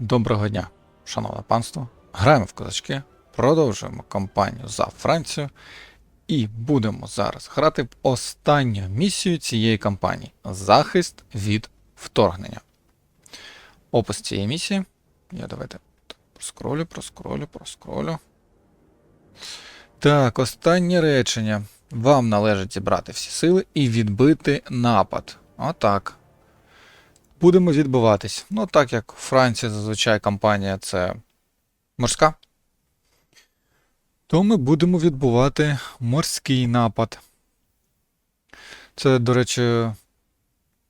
Доброго дня, шановне панство. Граємо в козачки, продовжуємо кампанію за Францію і будемо зараз грати в останню місію цієї кампанії захист від вторгнення. Опис цієї місії. Я давайте проскролю, проскролю, проскролю. Так, останнє речення. Вам належить зібрати всі сили і відбити напад. Отак. Будемо відбиватись. Ну, так як в Франції зазвичай кампанія це морська, то ми будемо відбувати морський напад. Це, до речі,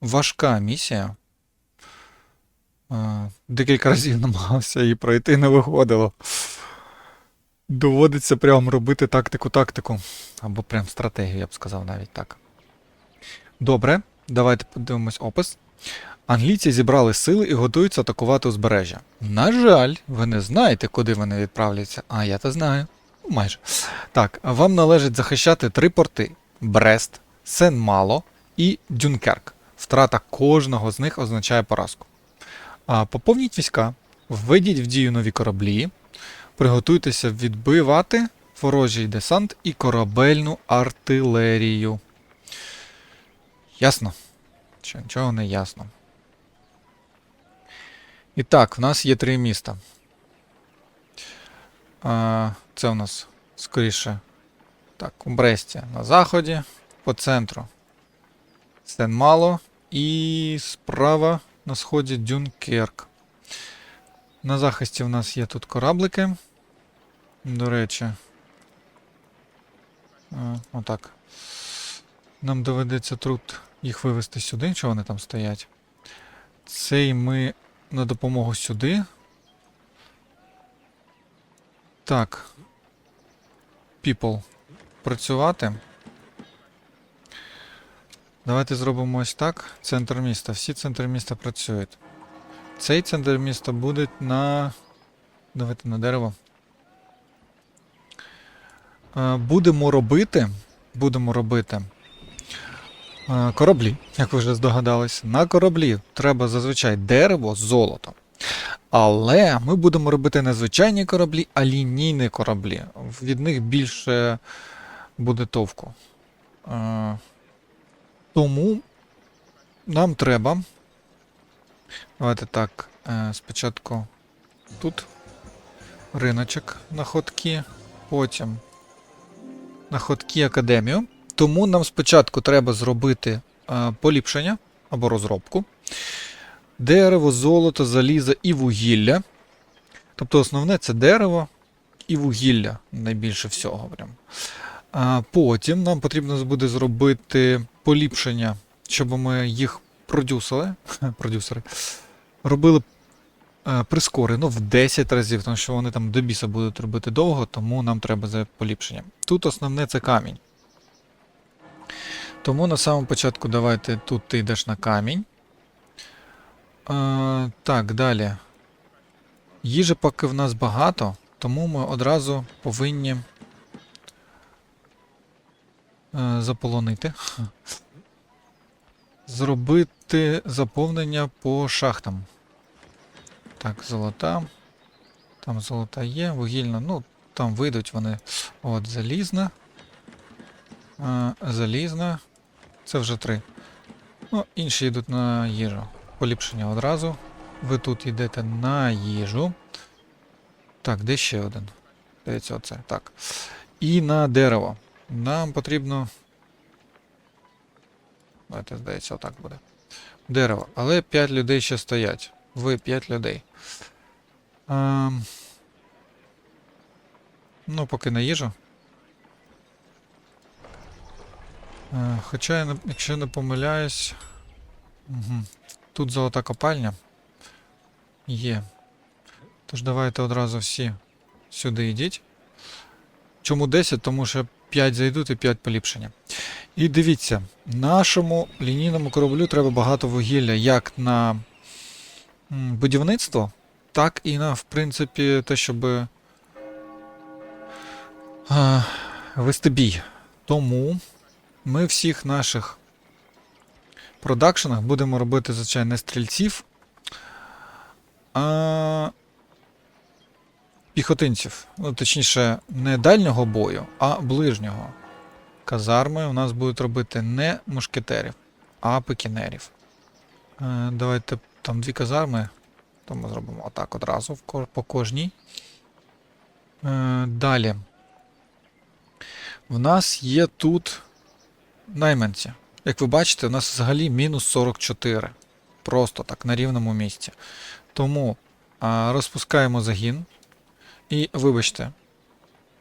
важка місія. Е, Декілька разів намагався її пройти, не виходило. Доводиться прям робити тактику-тактику. Або прям стратегію, я б сказав навіть так. Добре, давайте подивимось опис. Англійці зібрали сили і готуються атакувати узбережжя. На жаль, ви не знаєте, куди вони відправляться. А я то знаю. Ну, Майже. Так, вам належить захищати три порти: Брест, Сен-Мало і Дюнкерк. Втрата кожного з них означає поразку. А, поповніть війська, введіть в дію нові кораблі, приготуйтеся відбивати ворожий десант і корабельну артилерію. Ясно? Чи нічого не ясно. І так, в нас є три міста. Це у нас скоріше. Так, у Бресті на заході, по центру Сен-Мало і справа на сході Дюнкерк. На захисті в нас є тут кораблики. До речі. Отак. Нам доведеться тут їх вивести сюди, чого вони там стоять. Цей ми на допомогу сюди. Так. People. Працювати. Давайте зробимо ось так. Центр міста. Всі центри міста працюють. Цей центр міста буде на. Давайте на дерево. Е, Будемо робити. Будемо робити. Е, Кораблі, як ви вже здогадались. На кораблі треба зазвичай дерево, золото. Але ми будемо робити не звичайні кораблі, а лінійні кораблі. Від них більше буде товку. Е, Тому нам треба. Давайте так. е, Спочатку тут риночок на ходки, потім на ходки академію. Тому нам спочатку треба зробити е, поліпшення або розробку. Дерево, золото, залізо і вугілля. Тобто основне це дерево і вугілля найбільше всього. Прям. А потім нам потрібно буде зробити поліпшення, щоб ми їх продюсили, продюсери, робили е, прискорено в 10 разів, тому що вони там до біса будуть робити довго, тому нам треба за поліпшення. Тут основне це камінь. Тому на самому початку давайте тут ти йдеш на камінь. Е, так, далі. Їжі поки в нас багато, тому ми одразу повинні е, заполонити. Зробити заповнення по шахтам. Так, золота. Там золота є, вугільна, ну, там вийдуть вони. От, залізна. Залізна. Це вже три. Ну, інші йдуть на їжу. Поліпшення одразу. Ви тут йдете на їжу. Так, де ще один? Здається, оце. Так. І на дерево. Нам потрібно. Давайте, здається, отак буде. Дерево. Але 5 людей ще стоять. Ви 5 людей. Ем... Ну, поки на їжу. Е, Хоча, я якщо не помиляюсь. Угу. Тут золота копальня. Є. Тож давайте одразу всі сюди йдіть. Чому 10? Тому що 5 зайдуть і 5 поліпшення. І дивіться, нашому лінійному кораблю треба багато вугілля як на будівництво, так і на, в принципі, те, щоб е, вести бій. Тому ми всіх наших продакшенах будемо робити, звичайно, стрільців, а, піхотинців. Ну, точніше, не дальнього бою, а ближнього. Казарми у нас будуть робити не мушкетерів, а пекінерів. Е, давайте там дві казарми. То ми зробимо отак одразу по кожній. Е, далі. В нас є тут найманці. Як ви бачите, у нас взагалі мінус 44. Просто так, на рівному місці. Тому а, розпускаємо загін. І вибачте,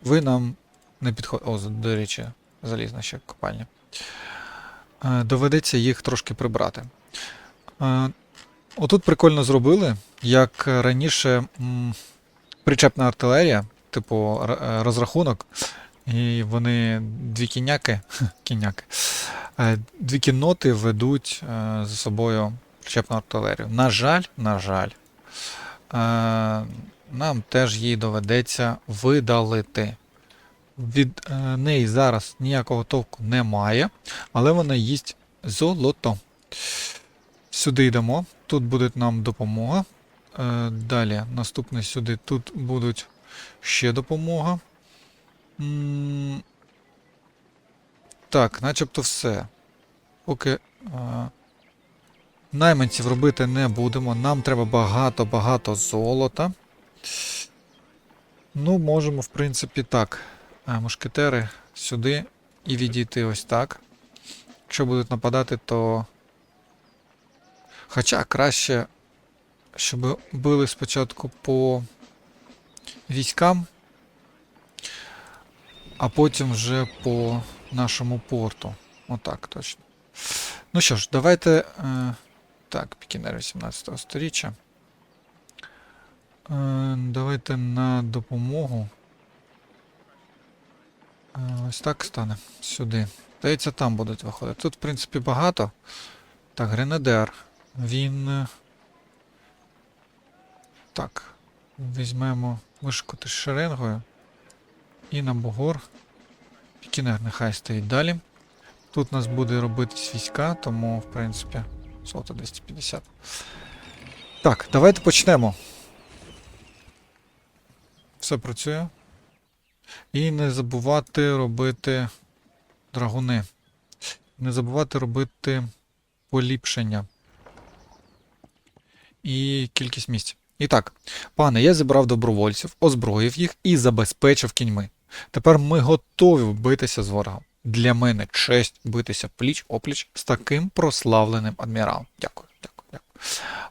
ви нам не підходите. О, до речі, залізна ще копальня. Е, доведеться їх трошки прибрати. Е, отут прикольно зробили, як раніше м, причепна артилерія, типу е, розрахунок, і вони дві кіняки, кіняки, е, дві кінноти ведуть е, за собою причепну артилерію. На жаль, на жаль, е, нам теж її доведеться видалити. Від неї зараз ніякого толку немає, але вона їсть золото. Сюди йдемо. Тут буде нам допомога. Далі, наступне сюди. Тут будуть ще допомога. Так, начебто все. Поки е, найманців робити не будемо. Нам треба багато-багато золота. Ну, можемо, в принципі, так. Е, Мушкетери сюди і відійти ось так. Якщо будуть нападати, то. Хоча краще, щоб били спочатку по військам, а потім вже по нашому порту. Отак точно. Ну що ж, давайте. Е, так, пікінер 18 сторіччя. Е, давайте на допомогу. Е, ось так стане сюди. Здається, там будуть виходити. Тут, в принципі, багато. Так, гренадер. Він. е, Так. Візьмемо вишкоти з шеренгою. І на бугор. Пікінер нехай стоїть далі. Тут нас буде робитись війська, тому, в принципі, золото 250. Так, давайте почнемо. Все працює. І не забувати робити драгуни. Не забувати робити поліпшення. І кількість місць. І так, пане, я зібрав добровольців, озброїв їх і забезпечив кіньми. Тепер ми готові битися з ворогом. Для мене честь битися пліч опліч з таким прославленим адміралом. Дякую, дякую, дякую.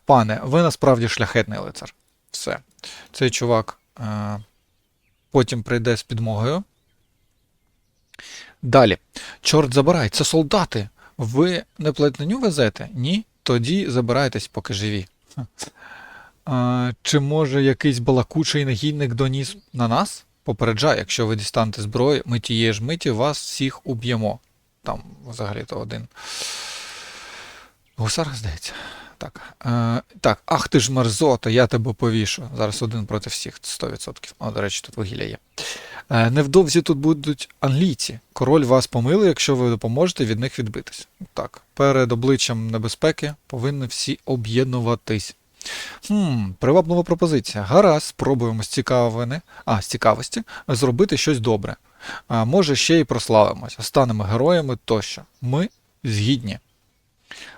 Пане, ви насправді шляхетний лицар. Все. Цей чувак е- потім прийде з підмогою. Далі. Чорт забирай, це солдати. Ви не плетненю везете? Ні? Тоді забирайтесь, поки живі. А, чи може якийсь балакучий негідник доніс на нас? Попереджаю, якщо ви дістанете зброю, ми тієї ж миті вас всіх уб'ємо. Там взагалі-то один. Гусар, здається. Так. Е, так, ах ти ж мерзота, я тебе повішу. Зараз один проти всіх, 100%. О, до речі, тут вугілля є. Е, невдовзі тут будуть англійці. Король вас помилує, якщо ви допоможете від них відбитись. Так, перед обличчям небезпеки повинні всі об'єднуватись. Хм, приваблива пропозиція. Гаразд, спробуємо з цікавини, а, з цікавості зробити щось добре. А, може, ще й прославимося, станемо героями тощо. Ми згідні.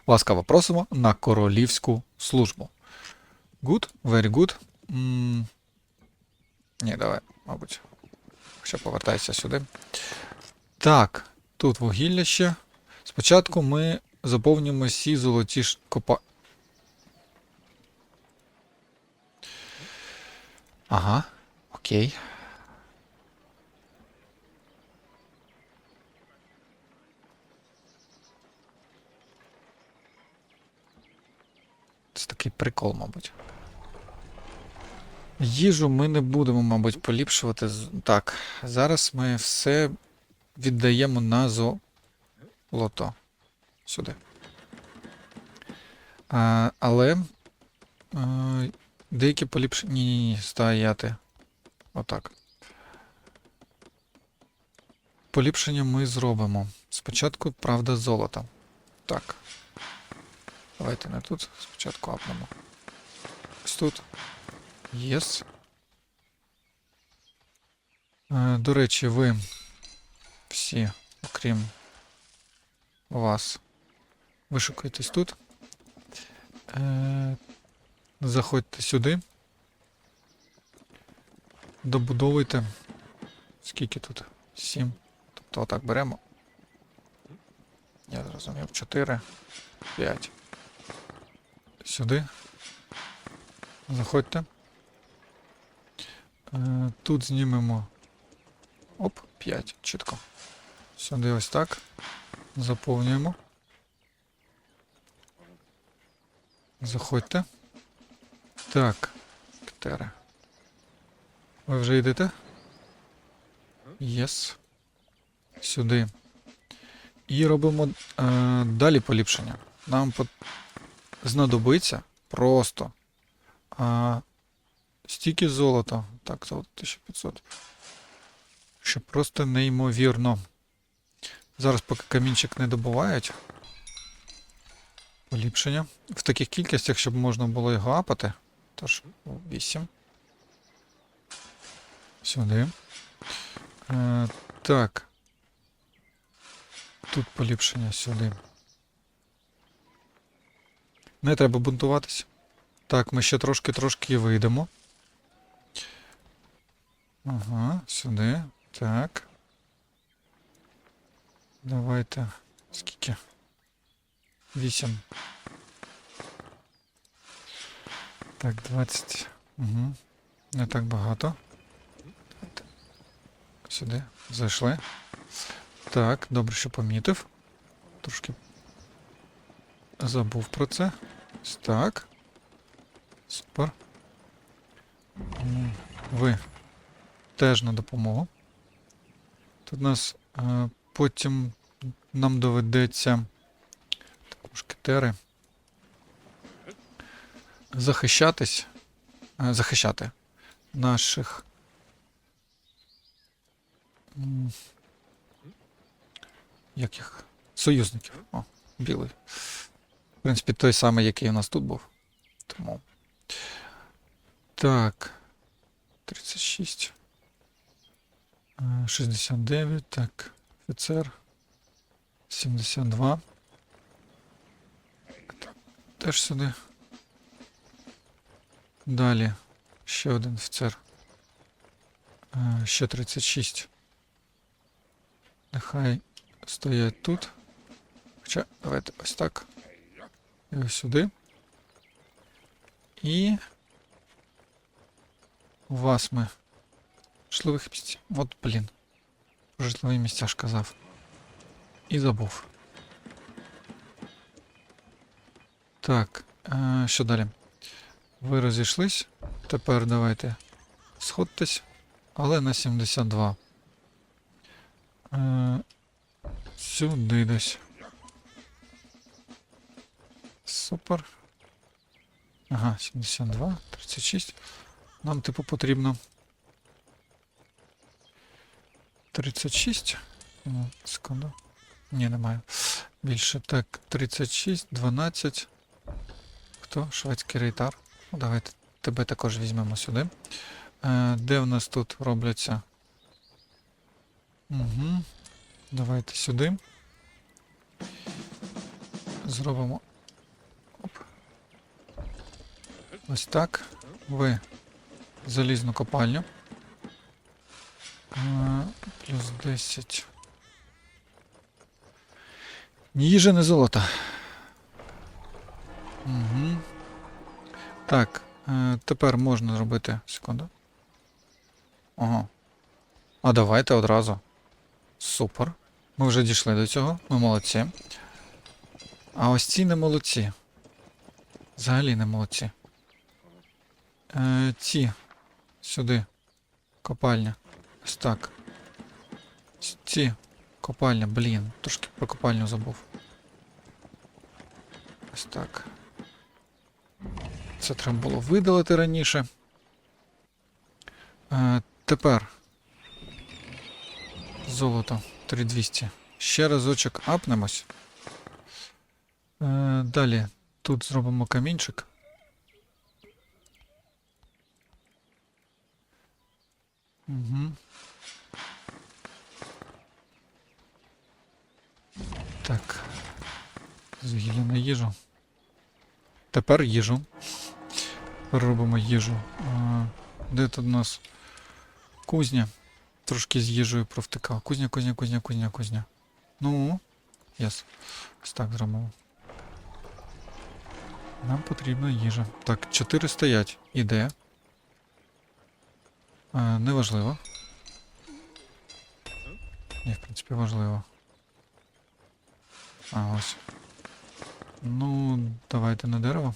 Ласкаво просимо на королівську службу. Good, very good. М, Ні, давай, мабуть. Ще повертайся сюди. Так, тут вугілля ще. Спочатку ми заповнюємо всі золоті копа. Ага, окей. Це такий прикол, мабуть. Їжу ми не будемо, мабуть, поліпшувати. Так, зараз ми все віддаємо на золото. Сюди. А, але. А, деякі поліпшення. Ні, ні, ні, стояти. Отак. Поліпшення ми зробимо. Спочатку, правда, золото. Так. Давайте не тут. Спочатку апнемо. Ось тут. Єс. Е, До речі, ви всі, окрім вас, вишукуєтесь тут. Е, Заходьте сюди. Добудовуйте. Скільки тут? Сім. Тобто отак беремо. Я зрозумів. 4, 5. Сюди. Заходьте. Е, Тут знімемо. Оп, 5. Чітко. Сюди ось так. Заповнюємо. Заходьте. Так. Ктери. Ви вже йдете? Єс. Сюди. І робимо е, далі поліпшення. Нам знадобиться просто е, стільки золота. Так, золото 1500. Що просто неймовірно. Зараз, поки камінчик не добувають. Поліпшення. В таких кількостях, щоб можна було його апати. Тож, 8. Сюди. Е, так. Тут поліпшення сюди. Не треба бунтуватися. Так, ми ще трошки-трошки вийдемо. Ага, сюди. Так. Давайте. Скільки? Вісім. Так, 20. Угу. Не так багато. Сюди. Зайшли. Так, добре, що помітив. Трошки забув про це. Так. Супер. Ви теж на допомогу. Тут нас е, потім нам доведеться також кетери захищатись, е, захищати наших як їх? Союзників. О, білий. В принципі, той самий, який у нас тут був. Тому. Так. 36. Е, 69. Так. Офіцер. 72. Так, Теж сюди. Далі. Ще один офіцер. Е, Ще 36. Нехай стоять тут. Хоча, давайте ось так. І ось сюди. І. Вас ми. Житлових місць. От, блін. Житлові місця ж казав. І забув. Так. Е, що далі? Ви розійшлись. Тепер давайте сходьтесь. Але на 72. Е, Сюди десь. Супер. Ага, 72, 36. Нам, типу, потрібно. 36. Ну, секунду. Ні, немає. Більше. Так, 36, 12. Хто? Шведський рейтар. Ну, давайте тебе також візьмемо сюди. Е, де в нас тут робляться? Угу. Давайте сюди. Зробимо. Оп. Ось так. Ви залізну копальню. А, плюс 10. Ні їжа, не золота. Угу. Так, е, тепер можна зробити. Секунду. Ага. А давайте одразу. Супер. Ми вже дійшли до цього. Ми молодці. А ось ці не молодці. Взагалі не молодці. Е, ці. Сюди. Копальня. Ось так. Ці. Копальня, блін. Трошки про копальню забув. Ось так. Це треба було видалити раніше. Е, Тепер золото 3200. Ще разочок апнемось. Е, Далі тут зробимо камінчик. Угу. Так, згілля на їжу. Тепер їжу. Робимо їжу. Де тут у нас кузня? Трошки з їжею провтикав. Кузня, кузня, кузня, кузня, кузня. Ну, єс. Ось так зробимо. Нам потрібна їжа. Так, чотири стоять. Іде. Неважливо. Ні, в принципі, важливо. А, ось. Ну, давайте на дерево.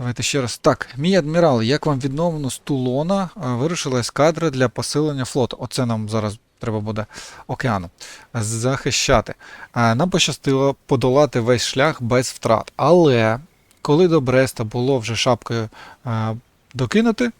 Давайте ще раз. Так, мій адмірал, як вам відновлено з Тулона вирушила ескадра для посилення флоту. Оце нам зараз треба буде океану захищати. Нам пощастило подолати весь шлях без втрат. Але коли до Бреста було вже шапкою докинути,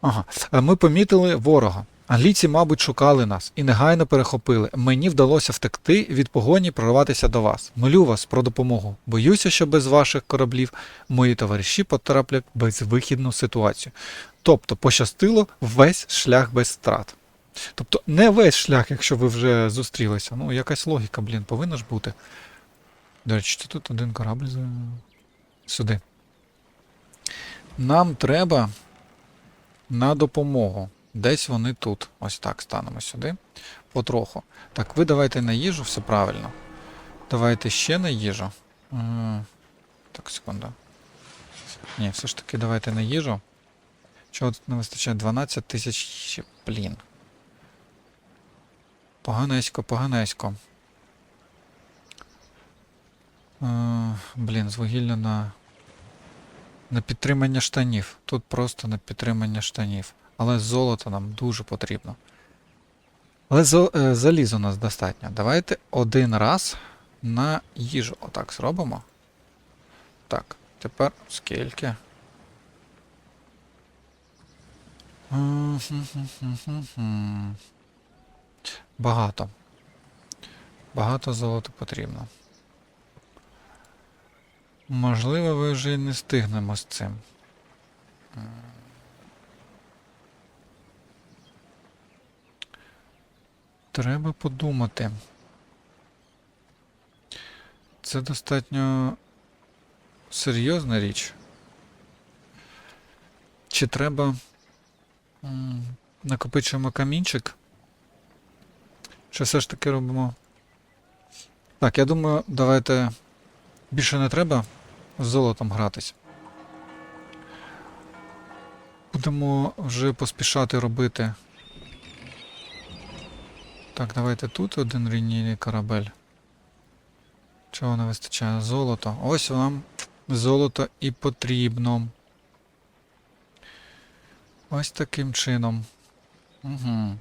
ага, ми помітили ворога. Англійці, мабуть, шукали нас і негайно перехопили. Мені вдалося втекти від погоні прорватися до вас. Молю вас про допомогу. Боюся, що без ваших кораблів мої товариші потраплять в безвихідну ситуацію. Тобто пощастило весь шлях без втрат. Тобто не весь шлях, якщо ви вже зустрілися. Ну, якась логіка, блін, повинна ж бути. До речі, чи тут один корабль сюди. Нам треба на допомогу. Десь вони тут. Ось так станемо сюди. Потроху. Так, ви давайте на їжу, все правильно. Давайте ще на їжу. Так, секунду. Ні, все ж таки давайте на їжу. Чого тут не вистачає? 12 тисяч. Блін. Поганесько, поганесько. Е, блін, з вугілля на. На підтримання штанів. Тут просто на підтримання штанів. Але золото нам дуже потрібно. Але е, залізу нас достатньо. Давайте один раз на їжу. Отак зробимо. Так, тепер скільки? Багато. Багато золота потрібно. Можливо, ви вже і не стигнемо з цим. Треба подумати. Це достатньо серйозна річ. Чи треба накопичуємо камінчик? Чи все ж таки робимо? Так, я думаю, давайте більше не треба з золотом гратись. Будемо вже поспішати робити. Так, давайте тут один лінійний корабель. Чого не вистачає? Золото. Ось вам золото і потрібно. Ось таким чином. Угу.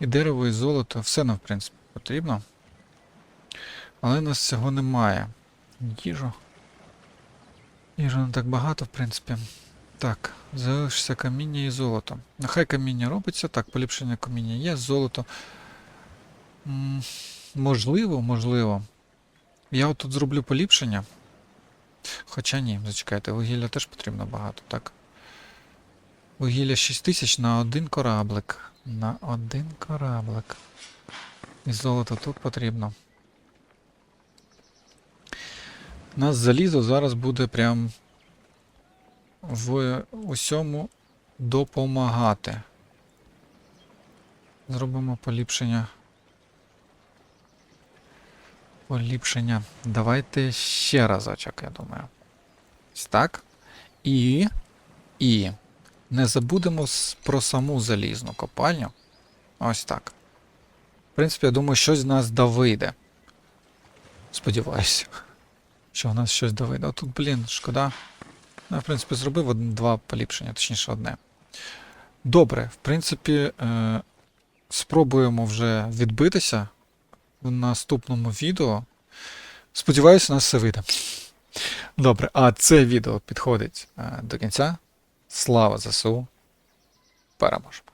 І дерево, і золото. Все нам, в принципі, потрібно. Але у нас цього немає. Їжу. Їжу не так багато, в принципі. Так, залишиться каміння і золото. Нехай каміння робиться. Так, поліпшення каміння є, золото. Можливо, можливо. Я отут зроблю поліпшення. Хоча ні, зачекайте, вугілля теж потрібно багато, так. Вугілля 6000 на один кораблик. На один кораблик. І золото тут потрібно. У нас залізо зараз буде прям в усьому допомагати. Зробимо поліпшення. Поліпшення. Давайте ще разочок, я думаю. Ось так. І. І. Не забудемо про саму залізну копальню. Ось так. В принципі, я думаю, щось з нас да. Сподіваюся, що у нас щось да вийде. А тут, блін, шкода. Ну, я, в принципі, зробив два поліпшення, точніше одне. Добре, в принципі, е- спробуємо вже відбитися в наступному відео. Сподіваюся, у нас все вийде. Добре, а це відео підходить е, до кінця. Слава ЗСУ. Переможемо.